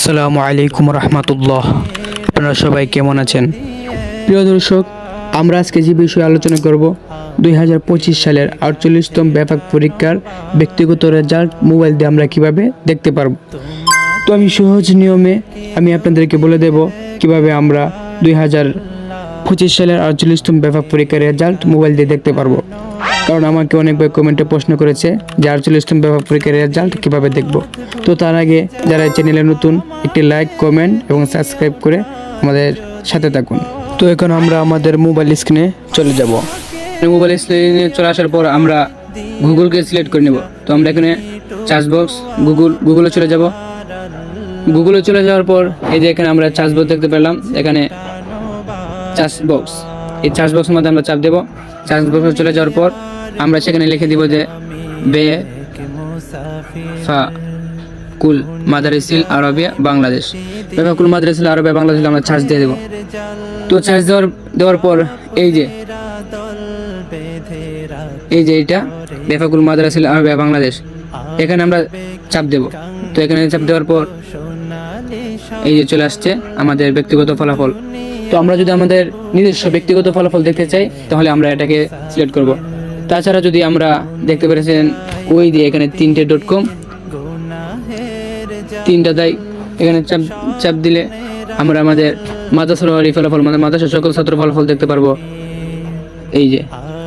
আসসালামু আলাইকুম রহমতুল্লাহ। আপনারা সবাই কেমন আছেন? প্রিয় দর্শক, আমরা আজকে যে বিষয়ে আলোচনা করব, দুই হাজার পঁচিশ সালের আটচল্লিশতম ব্যাপক পরীক্ষার ব্যক্তিগত রেজাল্ট মোবাইল দিয়ে আমরা কীভাবে দেখতে পারব। তো আমি সহজ নিয়মে আমি আপনাদেরকে বলে দেব কীভাবে আমরা দুই হাজার পঁচিশ সালের আটচল্লিশতম ব্যাপক পরীক্ষার রেজাল্ট মোবাইল দিয়ে দেখতে পারব। কারণ আমাকে অনেক ভাই কমেন্টে প্রশ্ন করেছে যে আটচল্লিশতম ব্যাপক পরীক্ষার রেজাল্ট কীভাবে দেখব। তো তার আগে যারা এই চ্যানেলে নতুন, একটি লাইক কমেন্ট এবং সাবস্ক্রাইব করে আমাদের সাথে থাকুন। তো এখন আমরা আমাদের মোবাইল স্ক্রিনে চলে যাব। মোবাইল স্ক্রিনে চলে আসার পর আমরা গুগলকে সিলেক্ট করে নেব। তো আমরা এখানে চার্জ বক্স গুগল গুগলে চলে যাব। গুগলে চলে যাওয়ার পর এই যে এখানে আমরা চার্জ বক্স দেখতে পেলাম। এখানে চার্জ বক্স এই চার্জ বক্সের মধ্যে আমরা চাপ দেব। চার্জ বক্স চলে যাওয়ার পর আমরা সেখানে লিখে দিব যে, বে ফা কুল মাদারিসিল আরবিয়া বাংলাদেশ। বেফাকুল মাদারিসিল আরবিয়া বাংলাদেশ আমরা চার্জ দিয়ে দেবো। তো চার্জ দেওয়ার দেওয়ার পর এই যে এই যে এটা বেফাকুল মাদারিসিল আরবিয়া বাংলাদেশ। এখানে আমরা চাপ দেব। তো এখানে চাপ দেওয়ার পর এই যে চলে আসছে আমাদের ব্যক্তিগত ফলাফল। তো আমরা যদি আমাদের নিজস্ব ব্যক্তিগত ফলাফল দেখতে চাই, তাহলে আমরা এটাকে সিলেক্ট করব। তাছাড়া যদি আমরা দেখতে পেরেছেন, ওই দিয়ে এখানে তিনটে ডট কম তিনটা তাই এখানে চাপ চাপ দিলে আমরা আমাদের মাদ্রাসার ফলাফল মানে মাদ্রাসার সকল ছাত্র ফলাফল দেখতে পারব। এই যে,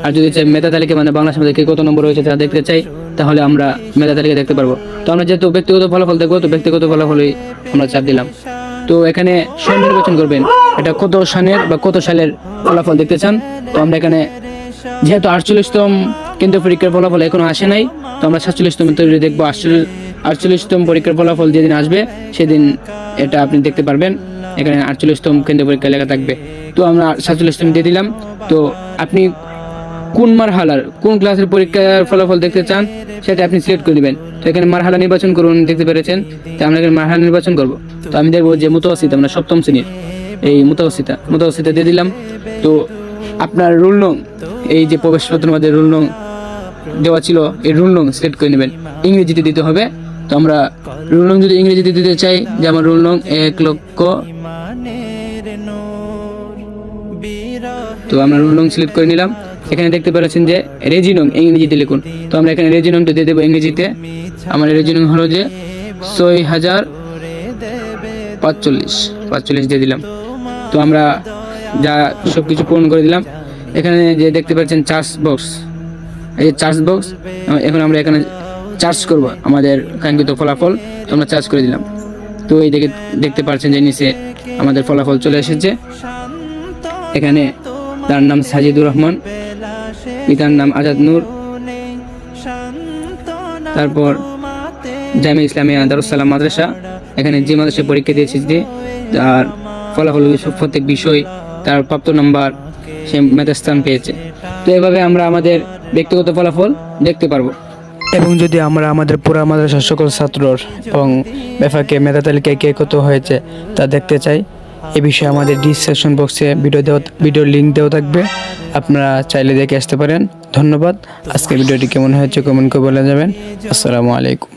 আর যদি চাই মেধা তালিকা মানে বাংলা সমাজে কে কত নম্বর রয়েছে তা দেখতে চাই। তাহলে আমরা মেধা তালিকা দেখতে পারব। তো আমরা যেহেতু ব্যক্তিগত ফলাফল দেখব, তো ব্যক্তিগত ফলাফলই আমরা চাপ দিলাম। তো এখানে সন নির্বাচন করবেন। এটা কত সালের বা কত সালের ফলাফল দেখতে চান? তো আমরা এখানে যেহেতু আটচল্লিশতম কেন্দ্রীয় পরীক্ষার ফলাফল এখনও আসে নাই, তো আমরা সাতচল্লিশতম তৈরি দেখব। আটচল্লিশ, আটচল্লিশতম পরীক্ষার ফলাফল যেদিন আসবে, সেদিন এটা আপনি দেখতে পারবেন। এখানে আটচল্লিশতম কেন্দ্রীয় পরীক্ষা লেখা থাকবে। তো আমরা সাতচল্লিশতম দিয়ে দিলাম। তো আপনি কোন মারহালার, কোন ক্লাসের পরীক্ষার ফলাফল দেখতে চান, সেটা আপনি সিলেক্ট করে নেবেন। তো এখানে মারহালা নির্বাচন করুন, দেখতে পেরেছেন? তো আমরা এখানে মারহালা নির্বাচন করব। তো আমি দেখব যে মুতাওয়াসিতা, আমরা সপ্তম শ্রেণির এই মুতাওয়াসিতা মুতাওয়াসিতা দিয়ে দিলাম। তো আপনার রুল নং, এই যে প্রবেশপত্রের মধ্যে রুল নং দেওয়া ছিল, এই রুল নং সিলেক্ট করে নেবেন। ইংরেজিতে দিতে হবে। তো আমরা রুল নং যদি ইংরেজিতে দিতে চাই যে আমার রুল নং এক লক্ষ তো আমরা নং সিলেক্ট করে নিলাম। এখানে দেখতে পাচ্ছেন যে রেজি নং ইংরেজিতে লিখুন। তো আমরা এখানে রেজি নংটা দিয়ে দেবো ইংরেজিতে। আমার রেজি নং হলো যে ছয় হাজার পাঁচচল্লিশ। পাঁচচল্লিশ দিয়ে দিলাম। তো আমরা যা সব কিছু পূরণ করে দিলাম। এখানে যে দেখতে পাচ্ছেন চার্জ বক্স। এই যে চার্জ বক্স, এখন আমরা এখানে চার্জ করব আমাদের কাঙ্ক্ষিত ফলাফল। আমরা চার্জ করে দিলাম। তো এই দেখে দেখতে পাচ্ছেন যে নিচে আমাদের ফলাফল চলে এসেছে। এখানে তার নাম সাজিদুর রহমান, পিতার নাম আজাদ নূর। তারপর জামি ইসলামী দারুসালাম মাদ্রাসা, এখানে যে মাদ্রাসায় পরীক্ষা দিয়েছে যে, তার ফলাফল প্রত্যেক বিষয়, তার প্রাপ্ত নাম্বার সে মেধাস্থান পেয়েছে। তো এভাবে আমরা আমাদের ব্যক্তিগত ফলাফল দেখতে পারব। এবং যদি আমরা আমাদের পুরা মাদ্রাসার সকল ছাত্রর এবং ব্যাপারকে মেধা তালিকায় কে কত হয়েছে তা দেখতে চাই। এ বিষয়ে আমাদের ডিসক্রিপশন বক্সে ভিডিও দেওয়া ভিডিওর লিঙ্ক দেওয়া থাকবে। আপনারা চাইলে দেখে আসতে পারেন। ধন্যবাদ। আজকের ভিডিওটি কেমন হয়েছে কমেন্ট করে বলে যাবেন আসসালামু আলাইকুম।